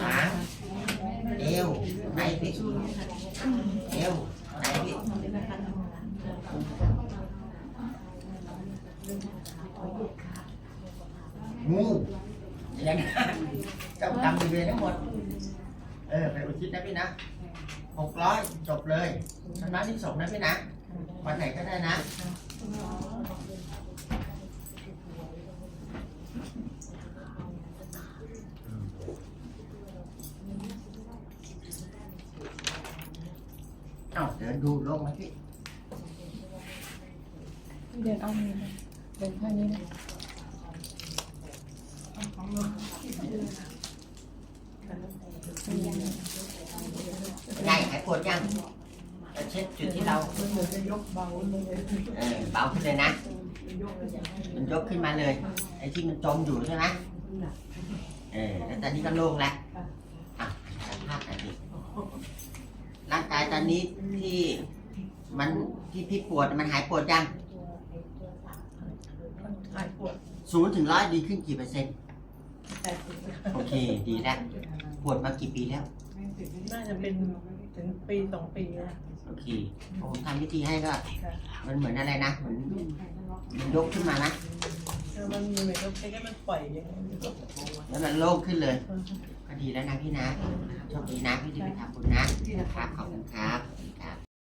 ขาเอวไหนพี่เอวไหนพี่งูอย่างนั้นเจ้ามนายเวรทั้งหมด เออไปอุทิศนะพี่นะหกร้อยจบเลยชนะที่สองนะพี่นะวันไหนก็ได้นะ เอ้าเดินดูลงไหมพี่เดินเอามือมาเดินข้างนี้นะได้หายปวดยังจะเช็ดจุดที่เรายกเบาเลยเออเบาขึ้นเลยนะ มันยกขึ้นมาเลย ไอ้ที่มันจมอยู่ใช่ไหมเออแล้วตอนนี้ก็โล่งแล้วอะถ่ายภาพหน่อยดิร่างกายตอนนี้ ที่มันที่พี่ปวดมันหายปวดยังหายปวดศูนย์ถึงร้อยดีขึ้นกี่เปอร์เซ็นต์แปดสิบโอเค ดีแล้วปวดมากี่ปีแล้ว น่าจะเป็นถึงปีสองปีแล้วโอเคผมทำวิธีให้ก็ มันเหมือนอะไรนะเหมือนมันยกขึ้นมานะแล้วมันเหมือนกับแค่มันปล่อยอย่างนี้แล้วมันโล่งขึ้นเลยก็ดีแล้วนะพี่นะโชคดีนะพี่ที่ไปทำบุญนะครับขอบคุณครับ